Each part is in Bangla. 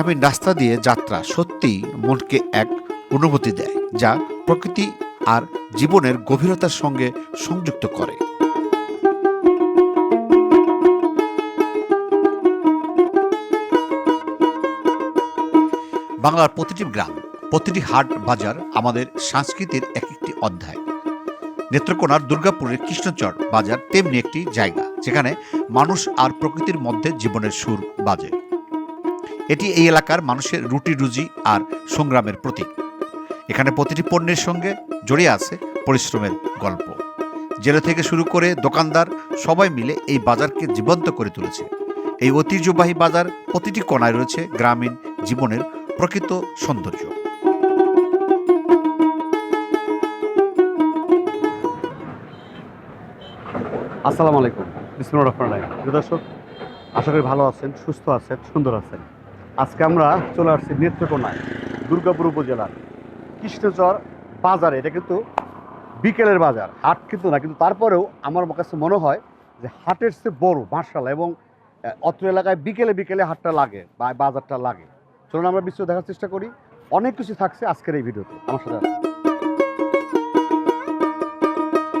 গ্রামীণ রাস্তা দিয়ে যাত্রা সত্যিই মনকে এক অনুভূতি দেয়, যা প্রকৃতি আর জীবনের গভীরতার সঙ্গে সংযুক্ত করে। বাংলার প্রতিটি গ্রাম, প্রতিটি হাট বাজার আমাদের সংস্কৃতির এক একটি অধ্যায়। নেত্রকোনার দুর্গাপুরের কৃষ্ণচর বাজার তেমনি একটি জায়গা, যেখানে মানুষ আর প্রকৃতির মধ্যে জীবনের সুর বাজে। এটি এই এলাকার মানুষের রুটি রুজি আর সংগ্রামের প্রতীক। এখানে প্রতিটি পণ্যের সঙ্গে জড়িয়ে আছে পরিশ্রমের গল্প। জেলে থেকে শুরু করে দোকানদার সবাই মিলে এই বাজারকে জীবন্ত করে তুলেছে। এই ঐতিহ্যবাহী বাজার প্রতিটি কোনায় রয়েছে গ্রামীণ জীবনের প্রকৃত সৌন্দর্য। আসসালামু আলাইকুম। বিসমুর রহমান রাহিম। দর্শক আশা করি ভালো আছেন সুস্থ আছেন সুন্দর আছেন। আজকে আমরা চলে আসছি নেত্রকোনায়, দুর্গাপুর উপজেলার কৃষ্ণচর বাজারে। এটা কিন্তু বিকেলের বাজার, হাট কিন্তু না, কিন্তু তারপরেও আমার কাছে মনে হয় যে হাটের চেয়ে বড় মার্শাল এবং অত্র এলাকায় বিকেলে বিকেলে হাটটা লাগে বা বাজারটা লাগে। চলুন আমরা বিশ্ব দেখার চেষ্টা করি। অনেক কিছু থাকছে আজকের এই ভিডিওতে। আমার সাথে।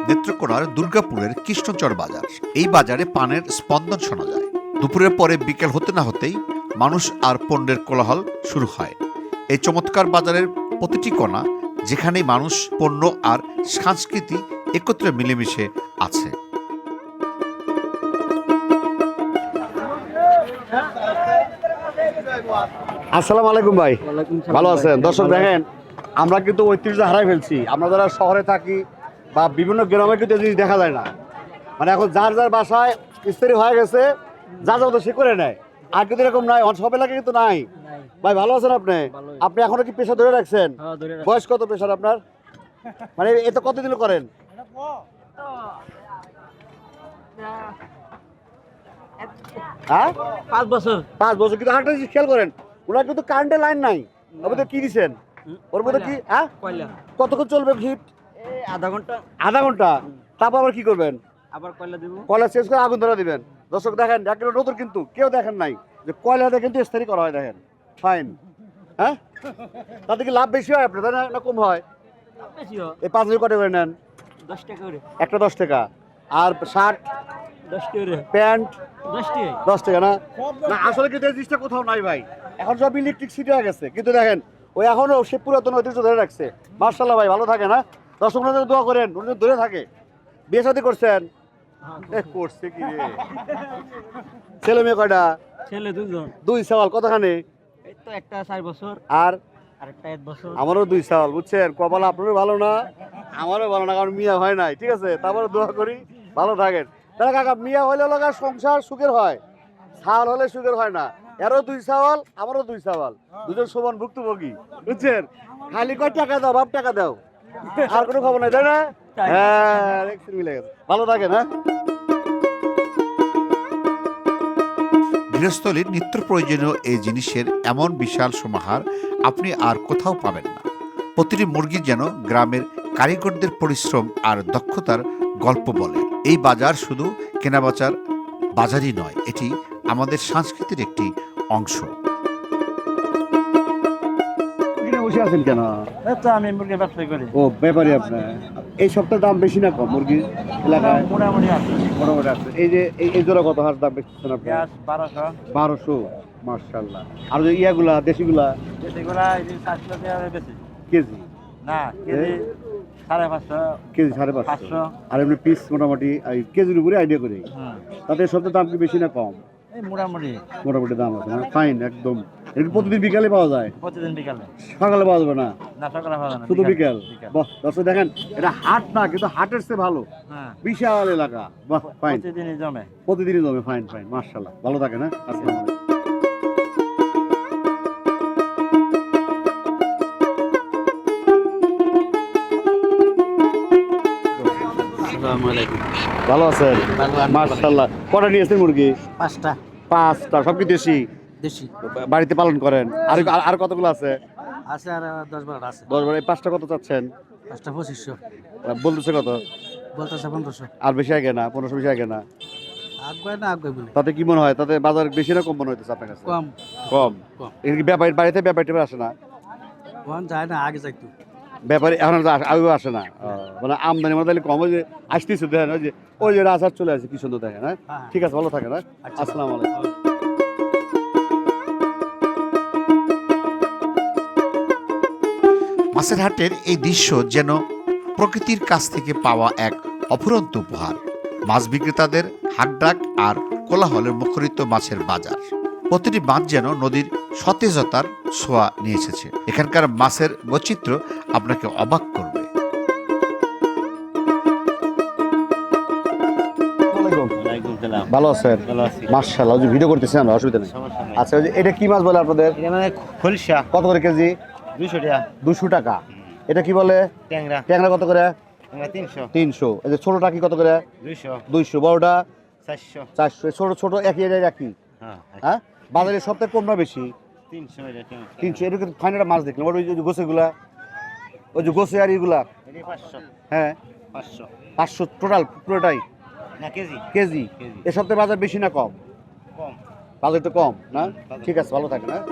নেত্রকোনার দুর্গাপুরের কৃষ্ণচর বাজার। এই বাজারে পানের স্পন্দন শোনা যায়। দুপুরের পরে বিকেল হতে না হতেই মানুষ আর পণ্যের কোলাহল শুরু হয়। এই চমৎকার বাজারের প্রতিটি কোণা যেখানেই মানুষ পণ্য আর সংস্কৃতি একত্রে মিলেমিশে আছে। আসসালামু আলাইকুম ভাই। ভালো আছেন? দর্শক দেখেন আমরা কিন্তু ঐতিহ্য হারাই ফেলছি। আমরা যারা শহরে থাকি বা বিভিন্ন গ্রামে কিন্তু এই জিনিস দেখা যায় না। মানে এখন যার যার বাসায় স্ত্রী হয়ে গেছে যা যা তো সে করে নেয়। আর কিন্তু এরকম নাই সব এলাকায় কিন্তু নাই। ভাই ভালো আছেন আপনি? আপনি এখনও কি পেশা ধরে রাখছেন? বয়স কত পেশার আপনার? মানে এ তো কতদিন করেন? হ্যাঁ? পাঁচ বছর। পাঁচ বছর কিন্তু আরেকটা জিনিস খেয়াল করেন ওনার কিন্তু কারেন্টের লাইন নাই। ওর মধ্যে কি দিছেন? ওর মধ্যে কি হ্যাঁ? কতক্ষণ চলবে আধা ঘণ্টা। আধা ঘণ্টা? তারপর আবার কি করবেন? আবার কয়লা দেবো? কয়লা চেঞ্জ করে আগুন ধরা দিবেন। দর্শক দেখেন একেবারে নতুন কিন্তু কেউ দেখেন নাই যে কয়লাতে কিন্তু স্থির করা হয় দেখেন। ফাইন হ্যাঁ? তাতে কি লাভ বেশি হয় আপনার তাই না? কম হয়? এই পাঁচ হাজার কটা করে নেন? দশ টাকা করে। একটা দশ টাকা। আর শার্ট? প্যান্ট? দশ টাকা। না? না আসলে কিন্তু এই জিনিসটা কোথাও নাই ভাই। এখন সব ইলেকট্রিক সিটি হয়ে গেছে। কিন্তু দেখেন ওই এখনও সে পুরাতন ঐতিহ্য ধরে রাখছে। মার্শাল্লাহ ভাই ভালো থাকে না দর্শক জন্য দোয়া করেন ওরা ধরে থাকে। বিয়ে শাদী করছেন। করছে কি রে? ছেলে মেয়ে কয়টা? ছেলে দুজন দুই সওয়াল কতখানে? এই তো একটা চার বছর আর? আর এক বছর। আমারও দুই সওয়াল বুঝছেন? কপাল আপনারও ভালো না? আমারও ভালো না কারণ মিয়া হয় নাই ঠিক আছে? তারপরে দোয়া করি ভালো থাকেন। তাহলে কাকা মিয়া হলে লগা সংসার সুখের হয় ছাল হলে সুখের হয় না। এরও দুই সাওয়াল আমারও দুই সাওয়াল। দুজন সমান ভুক্তভোগী বুঝছেন? খালি কয় টাকা দাও বাপ টাকা দাও আর কোনো খবর নাই তাই না? হ্যাঁ মিলে গেছে। ভালো থাকেন হ্যাঁ? গৃহস্থলীর নিত্য প্রয়োজনীয় এই জিনিসের এমন বিশাল সমাহার আপনি আর কোথাও পাবেন না। প্রতিটি মুরগি যেন গ্রামের কারিগরদের পরিশ্রম আর দক্ষতার গল্প বলে। এই বাজার শুধু কেনাবেচার বাজারই নয় এটি আমাদের সংস্কৃতির একটি অংশ। বসে আছেন কেন? আমি মুরগির ব্যবসা করি। ও ব্যাপারই আপনার। এই সপ্তাহে দাম বেশি না কম মুরগির এলাকায়? মোটামুটি আছে। মোটামুটি আছে। এই যে এই- জোড়া কত হাজার দাম বেশি আপনি? গ্যাস বারোশো। বারোশো মার্শাল্লাহ আর যে ইয়াগুলা দেশিগুলা? যে চারশো বেশি। কেজি? না কেজি সাড়ে পাঁচশো কেজি সাড়ে পাঁচশো। আর এমনি পিস মোটামুটি কেজির উপরে আইডিয়া করে। তাদের সবচেয়ে দাম কি বেশি না কম? মোটামুটি। মোটামুটি দাম আছে ফাইন একদম। এটা প্রতিদিন বিকালে পাওয়া যায়? প্রতিদিন বিকালে। সকালে পাওয়া যাবে না? না সকালে পাওয়া যায় শুধু বিকেল বাহ দর্শক দেখেন এটা হাট না কিন্তু হাটের চেয়ে ভালো। হ্যাঁ। বিশাল এলাকা। বাহ ফাইন প্রতিদিনই জমে। প্রতিদিনই জমে ফাইন ফাইন মার্শাল্লাহ ভালো থাকে না আসসালামু আলাইকুম। ভালো আছেন? মার্শাল্লাহ কটা নিয়েছেন মুরগি? পাঁচটা। পাঁচটা সব কি দেশি? দেশি। বাড়িতে পালন করেন? আর আর- কতগুলো আছে? আছে আর দশ বারোটা আছে। দশ বারো এই পাঁচটা কত চাচ্ছেন? পাঁচটা পঁচিশশো। বলতেছে কত? বলতেছে পনেরোশো। আর বেশি আগে না? পনেরোশো বেশি আগে না? তাতে কি মনে হয়? তাতে বাজার বেশি না কম মনে হইতেছে আপনার কাছে? কম। কম। কম। বাড়িতে ব্যাপারী আসে না? যায় না আগে যাইতো। ব্যাপারী এখন আর আগে আসে না। মানে আমদানি আমাদের কম ওই যে আসতেছে দেখেন ওই যে ওই যে রাজার চলে আসে কি সুন্দর দেখেন হ্যাঁ? হ্যাঁ। ঠিক আছে ভালো থাকেন হ্যাঁ? আচ্ছা। আসসালামু আলাইকুম। মাছের হাটের এই দৃশ্য যেন প্রকৃতির কাছ থেকে পাওয়া এক অফুরন্ত উপহার। মাছ বিক্রেতাদের হাকডাক আর কোলাহলের মুখরিত মাছের বাজার। প্রতিটি মাছ যেন নদীর সতেজতার ছোঁয়া নিয়ে এসেছে। এখানকার মাছের বৈচিত্র্য আপনাকে অবাক করবে। ভালো আছেন? মার্শাল্লাহ ওই যে ভিডিও করতেছেন অসুবিধা নেই। আচ্ছা ওই যে এটা কি মাছ বলে আপনাদের? মানে খলসা। কত করে কেজি? দুইশো টাকা। দুশো টাকা। এটা কি বলে? ট্যাংরা। ট্যাংরা কত করে? তিনশো। তিনশো। এই যে ছোটটা কি কত করে? দুইশো। দুইশো। বড়টা? চারশো। চারশো। ছোট ছোট একই এটা একই? হ্যাঁ হ্যাঁ? বাজারে সবথেকে কম না বেশি? তিনশো এটা তিনশো। কিন্তু মাছ দেখলাম। ওই যে গোছেগুলা ওই যে এগুলা হ্যাঁ। পাঁচশো। টোটাল পুরোটাই? কেজি। এ সপ্তাহে বাজার বেশি না কম? কম। বাজার একটু কম না? ঠিক আছে ভালো হ্যাঁ।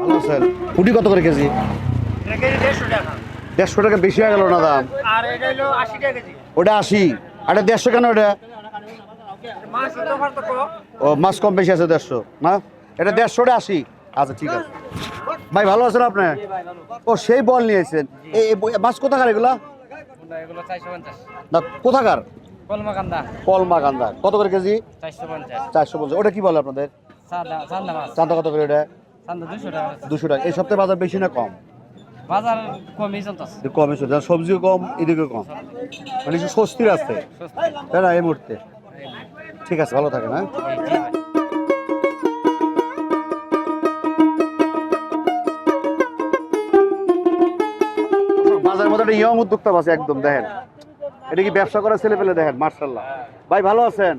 ভালো আছেন? পুটি কত করে কেজি? দেড়শো টাকা। বেশি হয়ে গেল না দাম? ওটা আশি আর দেড়শো কেন ওটা? তো তো ও মাছ কম বেশি আছে দেড়শো। না এটা দেড়শোটা আশি। আচ্ছা ঠিক আছে। ভাই ভালো আছেন আপনি? ও সেই বল নিয়েছেন। এই মাছ কোথাকার এগুলা? না কোথাকার? কলমা কান্দা কত করে কেজি? চারশো পঞ্চাশ। ওটা কি বলে আপনাদের? চান্দা কত করে ওটা দুশো টাকা এই সপ্তাহে বাজার বেশি না কম? বাজার কমই চলতেছে। সবজিও কম এদিকে কম। মানে স্বস্তির আছে। তাই না এই মুহূর্তে? ঠিক আছে ভালো থাকেন হ্যাঁ? বাজারের মধ্যে একটা ইয়ং উদ্যোক্তা আছে একদম দেখেন। এটা কি ব্যবসা করার ছেলে পেলে দেখেন মার্শাল্লাহ ভাই ভালো আছেন?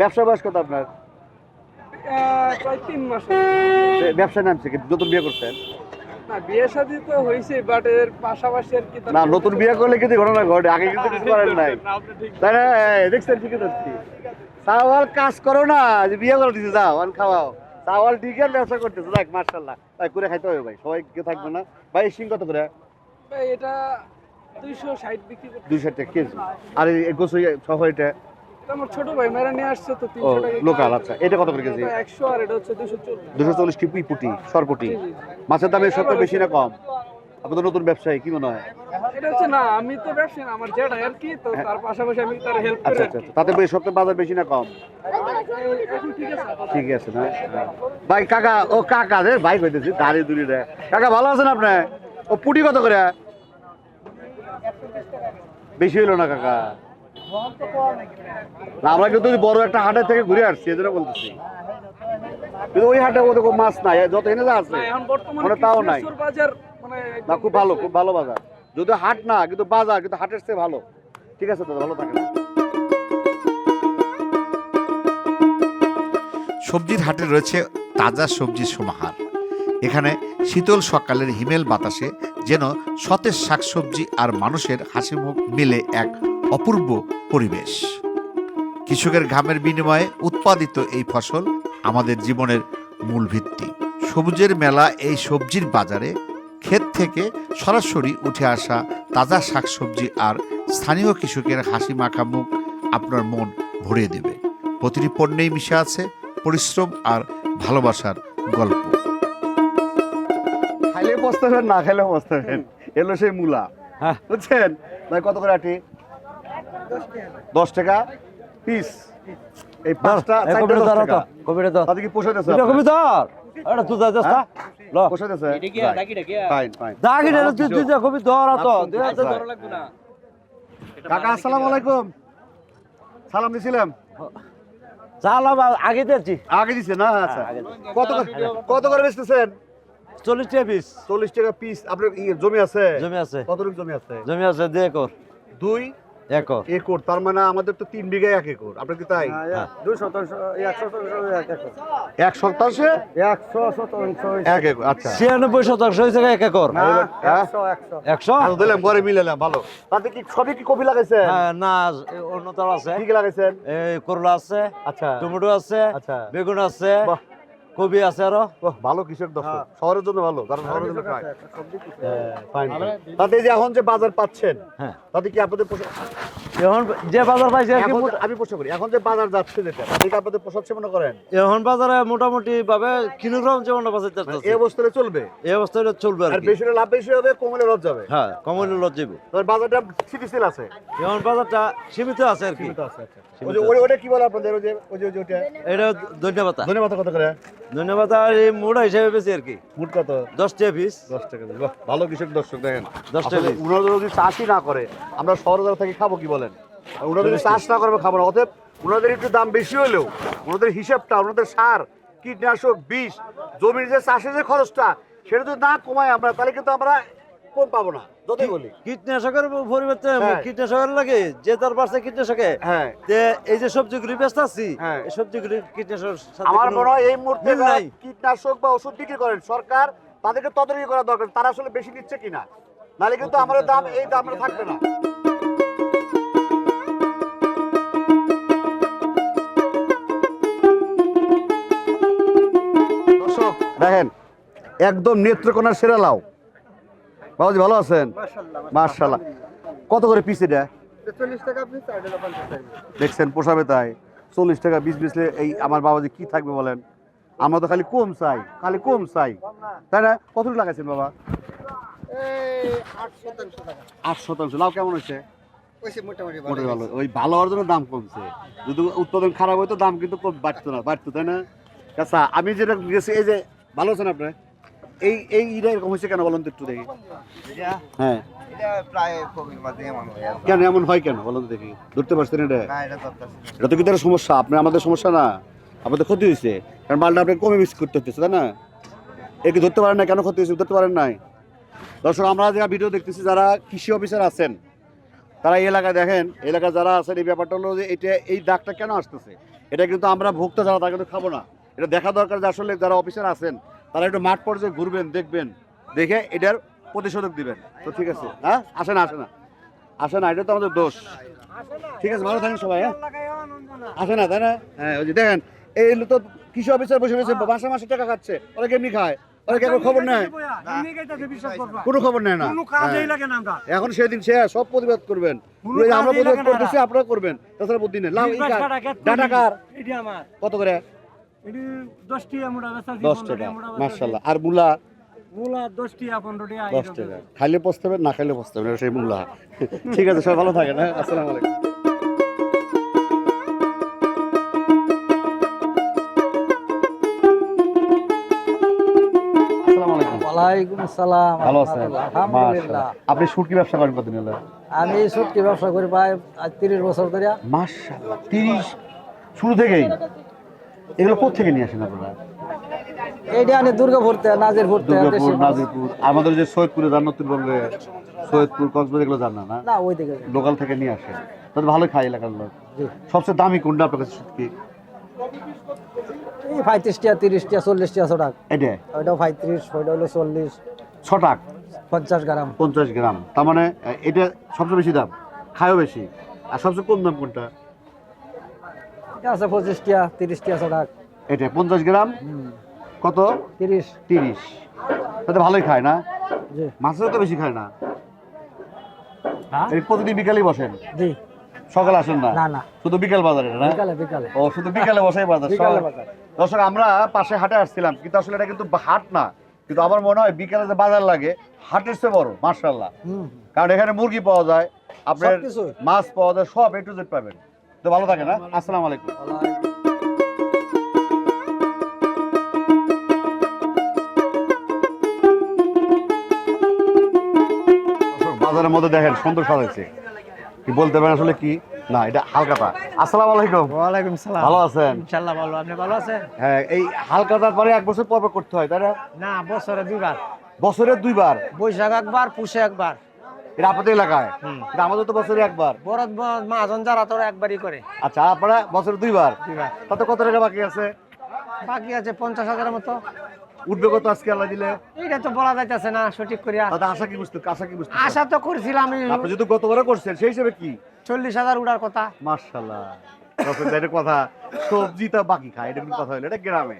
ব্যবসা বয়স কত আপনার? ব্যবসায় নামছে কি? নতুন বিয়ে করছেন? না বিয়ে শাদী তো হয়েছে বাট এর পাশাপাশি আর কি না নতুন বিয়ে করলে কিন্তু ঘটনা ঘটে আগে কিন্তু কিছু করেন নাই। না, ঠিক তাই না? দেখছেন ঠিকই ধরছি চাওয়াল কাজ করো না যে বিয়ে করে দিছে যাও আর খাওয়াও। চাওয়াল ঠিকই ব্যবসা করতেছে দেখ মার্শাল্লাহ তাই করে খাইতে হবে ভাই সবাই কেউ থাকবে না। ভাই সিং কত করে? ভাই, এটা দুইশো ষাট বিক্রি দুইশো টাকা কেজি। আর গোসই সহ এটা? আমার ছোট ভাই মেরা নিয়ে আসছে তো ও তিনশো টাকা লোকাল আচ্ছা এটা কত করে কেজি? একশো আর এটা হচ্ছে দুশো চল্লিশ। দুশো চল্লিশ কি পুটি সরপুটি। মাছের দাম সপ্তাহে বেশি না কম? আপনি তো নতুন ব্যবসায়ী কি মনে হয়? এটা হচ্ছে না আমি তো ব্যবসা আমার জেঠা আর কি তো তার পাশাপাশি আমি তার হেল্প করি আচ্ছা আচ্ছা আচ্ছা। তাতে বাজার বেশি না কম? এখন ঠিক আছে না? ভাই কাকা ও কাকা রে ভাই কইতেছি দাড়ি দুলি রে। কাকা ভালো আছেন আপনি? ও পুটি কত করে? বেশি হইল না কাকা? না, আমরা কিন্তু বড় একটা হাটের থেকে ঘুরে আসছি এজন্য বলতেছি। কিন্তু ওই হাটে ওদের মাছ নাই যত এনে যা আছে না, এখন বর্তমানে মানে তাও নাই। মানে না খুব ভালো খুব ভালো বাজার। যদি হাট না কিন্তু বাজার কিন্তু হাটের চেয়ে ভালো। ঠিক আছে দাদা ভালো থাকেন। সবজির হাটে রয়েছে তাজা সবজির সমাহার। এখানে শীতল সকালের হিমেল বাতাসে যেন সতেজ শাকসবজি আর মানুষের হাসি মুখ মিলে এক অপূর্ব পরিবেশ। কৃষকের ঘামের বিনিময়ে উৎপাদিত এই ফসল আমাদের জীবনের মূল ভিত্তি। সবুজের মেলা এই সবজির বাজারে ক্ষেত থেকে সরাসরি উঠে আসা তাজা শাকসবজি আর স্থানীয় কৃষকের হাসি মাখা মুখ আপনার মন ভরিয়ে দেবে। প্রতিটি পণ্যেই মিশে আছে পরিশ্রম আর ভালোবাসার গল্প। খাইলে পস্তাবেন না খাইলে পস্তাবেন এলো সেই মূলা। হ্যাঁ। বুঝছেন? কত করে আটি? দশ টাকা পিস। এই পাঁচটা ধরো টাকা তো কবিটা ধর তাতে কি পোষাইতেছে এটা কবি ধর এটা তুই যা যা ল। পোষাইতেছে? ফাইন ফাইন দাগি রে তুই তুই যা কবি ধর তো দে দে আচ্ছা। কাকা আসসালামু আলাইকুম। সালাম দিছিলাম। চাল আগে দিয়েছি। আগে দিছে না? আচ্ছা। কত করে কত করে বেচতেছেন? চল্লিশ টাকা পিস। চল্লিশ টাকা পিস। আপনার জমি আছে? জমি আছে। কতটুকু জমি আছে? জমি আছে দিয়ে কর দুই একর। একর তার মানে আমাদের তো তিন বিঘায় এক একর। আপনার কি তাই? দুই শতাংশ এক শতাংশ এক একর। এক শতাংশে? একশো শতাংশ এক একর আচ্ছা। ছিয়ানব্বই শতাংশ হয়েছে এক একর। হ্যাঁ? একশো দিলাম মিলালাম ভালো। তাতে কি সবই কি কপি লাগাইছেন? হ্যাঁ, না অন্যতর আছে। কি কি লাগাইছেন? করলা আছে আচ্ছা। টমেটো আছে আচ্ছা। বেগুন আছে। কবি আছে আরও? ভালো কৃষক দর্শক। শহরের জন্য ভালো কারণ শহরের জন্য খায়। হ্যাঁ। তাতে যে এখন যে বাজার পাচ্ছেন হ্যাঁ। তাতে কি আপনাদের এখন যে বাজার পাইছে আমি প্রশ্ন করি এখন যে বাজার যাচ্ছে যেটা আপনাদের পোষাচ্ছে মনে করেন? এখন বাজারে মোটামুটি ভাবে কিলোগ্রাম যেমন বাজার মানে যাচ্ছে এই অবস্থায় চলবে? এই অবস্থায় চলবে আর বেশি লাভ বেশি হবে কমলে লস যাবে? হ্যাঁ কমল লজ্জিব তবে বাজারটা স্থিতিশীল আছে? এখন বাজারটা সীমিত আছে আর কি। সীমিত আছে আচ্ছা ওই- ওটা কি বলে আপনাদের? ওই যে ওই যে ওটা এটা ধন্যবাদ। ধন্যবাদ কত করে? ধন্যবাদ আর এই মোড়া হিসেবে বেশি আর কি। মুট কত? দশ টাকা পিস দশ টাকা দিয়ে। ভালো কৃষক দর্শক দেখেন। দশ টাকা উনারা যদি চাষই না করে আমরা শহরে থাকি খাব কি বলেন? যদি চাষ না করবে খাব না। অতএব উনাদের একটু দাম বেশি হলেও ওনাদের হিসাবটা ওনাদের সার কীটনাশক বিষ জমির যে চাষের যে খরচটা সেটা যদি না কমাই আমরা তাহলে কিন্তু আমরা কম পাবো না যতই বলি কীটনাশকের পরিবর্তে হ্যাঁ। কীটনাশকের লাগে যে তার পাশে কীটনাশকে হ্যাঁ যে এই যে সবজিগুলি ব্যস্ত আছি হ্যাঁ। এই সবজিগুলি কীটনাশক আমার মনে হয় এই মুহূর্তে নাই। কীটনাশক বা ওষুধ বিক্রি করেন সরকার তাদেরকে তদারকি করা দরকার তারা আসলে বেশি নিচ্ছে কিনা নাহলে কিন্তু আমাদের দাম এই দামটা থাকবে না দেখেন একদম নেত্রকোনার সেরা লাউ বাবাজি ভালো আছেন? মার্শাল্লাহ কত করে পিস এটা? দেখছেন পোষাবে তাই। চল্লিশ টাকা বিশ বিশলে এই আমার বাবা যে কি থাকবে বলেন? আমরা তো খালি কম চাই খালি কম চাই। তাই না? কতটুকু লাগাইছেন বাবা? আট শতাংশ লাভ কেমন হয়েছে? মোটামুটি ভালো ওই ভালো হওয়ার জন্য দাম কমছে। যদি উৎপাদন খারাপ হইতো দাম কিন্তু বাড়তো না বাড়তো তাই না? আচ্ছা আমি যেটা গেছি এই যে ভালো আছেন আপনি? এই এই ইটা এরকম হয়েছে কেন বলুন তো একটু দেখি। হ্যাঁ। কেন এমন হয় কেন? বলুন দেখি। ধরতে পারছেন এটা? এটা তো কিন্তু একটা সমস্যা? আপনার আমাদের সমস্যা না। আপনাদের ক্ষতি হয়েছে। কারণ মালটা আপনি কমে মিক্স করতে হচ্ছে তাই না? এ কি ধরতে পারেন না কেন ক্ষতি হয়েছে? ধরতে পারেন নাই? দর্শক আমরা যারা ভিডিও দেখতেছি যারা কৃষি অফিসার আছেন তারা এই এলাকায় দেখেন এলাকায় যারা আছেন এই ব্যাপারটা হলো যে এটা এই দাগটা কেন আসতেছে? এটা কিন্তু আমরা ভোক্তা যারা তারা কিন্তু খাব না। এটা দেখা দরকার যে আসলে যারা অফিসার আছেন তারা একটু মাঠ পর্যায়ে ঘুরবেন দেখবেন। দেখে এটার প্রতিষেধক দিবেন। তো ঠিক আছে। হ্যাঁ? আসে না আসে না। আসে না এটা তো আমাদের দোষ। ঠিক আছে ভালো থাকেন সবাই হ্যাঁ? আসে না তাই না? হ্যাঁ ওই যে দেখেন এই তো কৃষি অফিসার বসে বসে মাসে মাসে টাকা খাচ্ছে ওরা কেমনি খায়? ওরা কেমন খবর নেয়? কোনো খবর নেয় না। হ্যাঁ। এখন সেদিন সে সব প্রতিবাদ করবেন। ওই আমরা প্রতিবাদ করতেছি আপনারা করবেন। তাছাড়া বুদ্ধি নেই? ডাটা কার? কত করে? দশ টাকা মার্শাল্লাহ আর মূলা? দশ টাকা খাইলে পস্তাবেন না খাইলে পস্তাবেন সেই মূলা। ঠিক আছে সবাই ভালো থাকেন হ্যাঁ? আসসালামু আলাইকুম। ওয়ালাইকুম আসসালাম ভালো আছেন? আলহামদুলিল্লাহ। আপনি শুটকি ব্যবসা করেন কতদিন হলো? আমি সত্যি ব্যবসা করি প্রায় আজ তিরিশ বছর ধরে। মাশাআল্লাহ তিরিশ? শুরু থেকেই? এগুলো কোথা থেকে নিয়ে আসেন আপনারা? এইটা আনি দুর্গাপুর থেকে নাজিরপুর দুর্গাপুর নাজিরপুর। আমাদের যে সৈয়দপুরে যান নতুনবঙ্গে সৈয়দপুর কক্সবাজার এগুলো জান না না? না ওই দিকে। লোকাল থেকে নিয়ে আসেন। ভালো এলাকার লোক। সবচেয়ে দামি কোনটা আপনার কাছে এই এটা ওইটাও পঁয়ত্রিশ ওইটা হলো চল্লিশ। ছটাক? পঞ্চাশ গ্রাম। পঞ্চাশ গ্রাম। তার মানে এটা সবচেয়ে বেশি দাম? খায়ও বেশি। আর সবচেয়ে কম দাম কোনটা? আছে পঁচিশ টাকা তিরিশ টাকা এটা পঞ্চাশ গ্রাম? কত? তিরিশ। তিরিশ। তাতে ভালোই খায় না? জি। মাছেরও তো বেশি খায় না? হ্যাঁ? প্রতিদিন বিকালেই বসেন? জি। সকালে আসেন না? না না। শুধু বিকাল বাজারে না? বিকালে বিকালে। ও শুধু বিকালে বসাই বাজার বিকালে বাজার। দর্শক আমরা পাশে হাটে আসছিলাম কিন্তু আসলে এটা কিন্তু হাট না। কিন্তু আমার মনে হয় বিকালে যে বাজার লাগে হাটের চেয়ে বড় মার্শাল্লাহ কারণ এখানে মুরগি পাওয়া যায় আপনার মাছ পাওয়া যায় সব এ টু জেড পাবেন। তো ভালো থাকে না আসসালামু। আলাইকুম। বাজারের মধ্যে দেখেন সুন্দর সাজাইছে। কি বলতে পারেন আসলে কি? না এটা হালকাতা আসসালামু আলাইকুম। ওয়ালাইকুম সালাম। ভালো আছেন? ইনশাল্লাহ ভালো। আপনি ভালো আছেন? হ্যাঁ এই হালকাতার পরে এক বছর পর পর করতে হয় তাই না? না বছরে দুইবার। বছরে দুইবার? বৈশাখ একবার পুষে একবার। এটা আপনাদের এলাকায়? এটা আমাদের তো বছরে একবার। বরদ মাহাজন যারা তোরা একবারই করে। আচ্ছা আপনারা বছরে দুইবার। তাতে কত টাকা বাকি আছে? বাকি আছে পঞ্চাশ হাজারের মতো। উঠবে কত আজকে আল্লাহ দিলে? এটা তো বলা যাইতেছে না সঠিক করিয়া। তাতে আশা কি বুঝতে আশা কি বুঝতে আশা তো করছিলাম আমি আপনি যদি গতবারে করছেন সেই হিসেবে কি? চল্লিশ হাজার উড়ার কথা। মার্শাল্লাহ কথা সবজি তো বাকি খায় এটা কথা হলো এটা গ্রামে।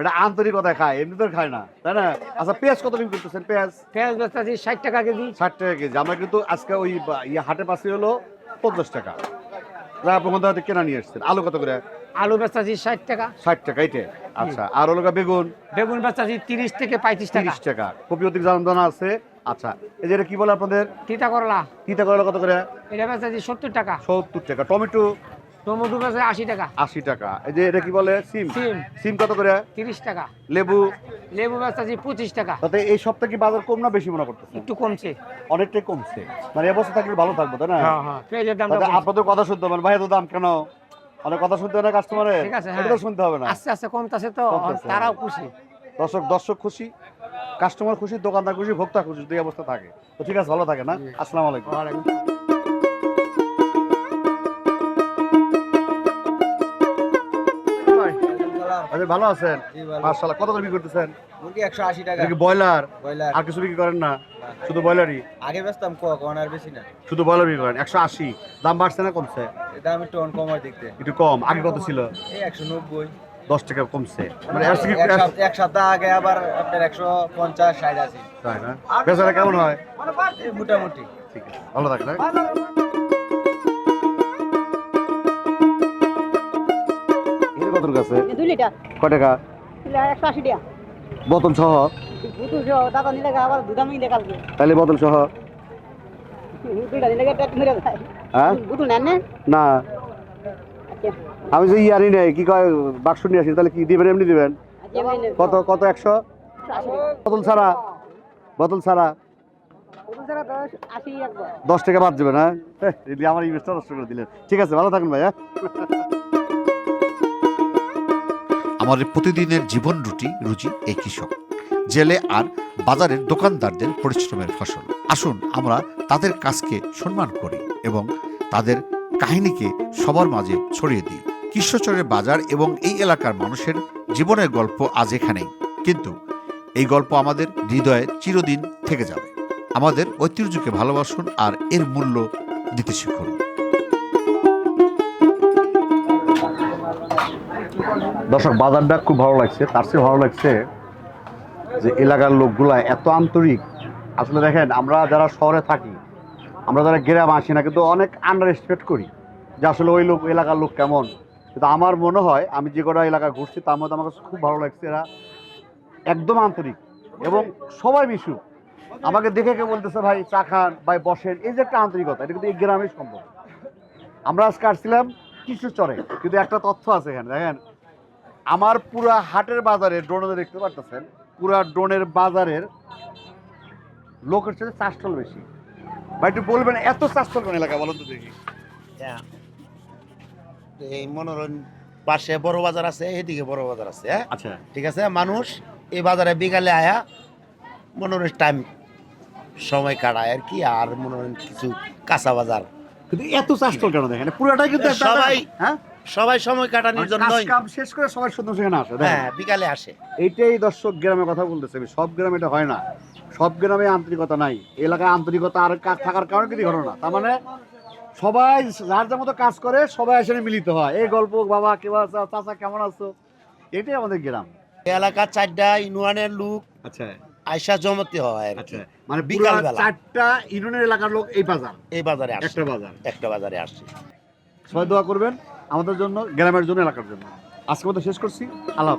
এটা আন্তরিকতায় খায় এমনি তো খায় না তাই না? আচ্ছা পেঁয়াজ কত বিক্রি করতেছেন পেঁয়াজ? পেঁয়াজ বেচতেছি ষাট টাকা কেজি। ষাট টাকা কেজি আমরা কিন্তু আজকে ওই ইয়ে হাটে পাশে হলো পঞ্চাশ টাকা। যা আপনি মধ্যে হয়তো কেনা নিয়ে এসছেন আলু কত করে? আলু বেচতেছি ষাট টাকা। ষাট টাকা এইটে? আচ্ছা আর হলো বেগুন? বেগুন বেচতেছি তিরিশ থেকে পঁয়ত্রিশ টাকা। তিরিশ টাকা। কপি অতিরিক্ত জানা আছে। আচ্ছা এই যে এটা কি বলে আপনাদের? তিতা করলা তিতা করলা কত করে? এটা বেচতেছি সত্তর টাকা। সত্তর টাকা। টমেটো? টমেটো বেচে আশি টাকা। আশি টাকা। এই যে এটা কি বলে? সিম। সিম। সিম কত করে? তিরিশ টাকা। লেবু? লেবু বেচতেছি পঁচিশ টাকা। তাতে এই সপ্তাহে কি বাজার কম না বেশি মনে একটু কমছে। অনেকটাই কমছে। মানে এবছর থাকলে ভালো থাকব তাই না? হ্যাঁ হ্যাঁ। পেঁয়াজের তাতে আপনাদের কথা শুনতে হবে ভাই এত দাম কেন? অনেক কথা শুনতে না কাস্টমারে ঠিক আছে, হ্যাঁ। এটা শুনতে হবে না। আস্তে আস্তে কমতেছে তো তারাও হ্যাঁ। খুশি। দর্শক দর্শক খুশি কাস্টমার খুশি দোকানদার খুশি ভোক্তা খুশি দুই অবস্থা থাকে। তো ঠিক আছে ভালো থাকে না? আসসালামু আলাইকুম। আচ্ছা ভালো আছেন? মার্শাল্লাহ কত করে বিক্রি করতেছেন? মুরগি একশো আশি টাকা। এটা কি ব্রয়লার? ব্রয়লার। আর কিছু বিক্রি করেন না? শুধু ব্রয়লারই? আগে বেচতাম কক আর বেশি না। শুধু ব্রয়লার বিক্রি করেন? একশো আশি। দাম বাড়ছে না কমছে? এটা আমি টোন কমার থেকে একটু কম। আগে কত ছিল? এই একশো নব্বই। দশ টাকা কমছে। মানে এক সপ্তাহ- আগে আবার আপনার একশো পঞ্চাশ ষাট আছে তাই না? বেচারা কেমন হয়? মোটামুটি। ঠিক আছে। ভালো থাকে কত কাছে দুই লিটার। টাকা? একশো আশি টাকা। বোতল সহ? বুতুল টাকা নিলে আবার নিলে কালকে। তাহলে বোতল সহ? হ্যাঁ? বুতুল নেন না? আচ্ছা। আমি যে ইয়ারি নেই কি কয় বাক্স নিয়ে আসি তাহলে কি দিবেন এমনি দিবেন? আচ্ছা। কত কত একশো? আশি। বোতল ছাড়া? বোতল ছাড়া? দশ টাকা বাদ দেবেন হ্যাঁ? আমার ইনভেস্টার নষ্ট করে দিলেন। ঠিক আছে ভালো থাকুন ভাই হ্যাঁ? আমাদের প্রতিদিনের জীবন রুটি রুচি এই কৃষক জেলে আর বাজারের দোকানদারদের পরিশ্রমের ফসল। আসুন আমরা তাদের কাজকে সম্মান করি এবং তাদের কাহিনীকে সবার মাঝে ছড়িয়ে দিই। কৃষ্ণচরের বাজার এবং এই এলাকার মানুষের জীবনের গল্প আজ এখানেই। কিন্তু এই গল্প আমাদের হৃদয়ে চিরদিন থেকে যাবে। আমাদের ঐতিহ্যকে ভালোবাসুন আর এর মূল্য দিতে শিখুন। দর্শক, বাজারটা খুব ভালো লাগছে। তার চেয়ে ভালো লাগছে যে এলাকার লোকগুলা এত আন্তরিক। আসলে দেখেন, আমরা যারা শহরে থাকি, আমরা যারা গ্রামে আসি না, কিন্তু অনেক আন্ডার এস্টিমেট করি যে আসলে ওই লোক, এলাকার লোক কেমন। কিন্তু আমার মনে হয়, আমি যে কটা এলাকা ঘুরছি, তার মধ্যে আমার কাছে খুব ভালো লাগছে এরা একদম আন্তরিক এবং সবাই মিশু আমাকে দেখে কে বলতেছে, ভাই, চা খান, ভাই, বসেন। এই যে একটা আন্তরিকতা, এটা কিন্তু এই গ্রামে সম্ভব আমরা আজকে আসছিলাম কিছু চরে কিন্তু একটা তথ্য আছে এখানে। দেখেন আমার পুরা হাটের বাজারে ড্রোনে দেখতে পারতেছেন। পুরা ড্রোনের বাজারের লোকের সাথে চাষটল বেশি। ভাই একটু বলবেন এত চাষটল কোন এলাকা বলুন তো দেখি। এই মনোরঞ্জন পাশে বড় বাজার আছে এদিকে বড় বাজার আছে হ্যাঁ? আচ্ছা। ঠিক আছে মানুষ এই বাজারে বিকালে আয়া মনোরঞ্জন টাইম সময় কাটায় আর কি আর মনোরঞ্জন কিছু কাঁচা বাজার। কিন্তু এত চাষটল কেন দেখেন? পুরাটাই কিন্তু সবাই- হ্যাঁ? সবাই সময় কাটানোর কাজ কাম শেষ করে সবাই সুন্দর সেখানে আসে হ্যাঁ বিকালে আসে। এইটাই দর্শক গ্রামে কথা বলতেছে আমি। সব গ্রামে এটা হয় না। সব গ্রামে আন্তরিকতা নাই। এলাকায় আন্তরিকতা আর কাজ থাকার কারণে কিছু ঘটনা। তার মানে সবাই যার যার মতো কাজ করে সবাই এসে মিলিত হয়। এই গল্প বাবা কেমন আছো চাচা কেমন আছো? এটাই আমাদের গ্রাম। এই এলাকার চারটা ইউনিয়নের লোক আচ্ছা। আয়সা জমতে হয় আচ্ছা। মানে বিকাল বিকাল বেলা। চারটা ইউনিয়নের এলাকার লোক এই বাজার। এই বাজারে আসে। একটা বাজার। একটা বাজারে আসে। সবাই দোয়া করবেন। আমাদের জন্য গ্রামের জন্য এলাকার জন্য আজকে মতো শেষ করছি আল্লাহ।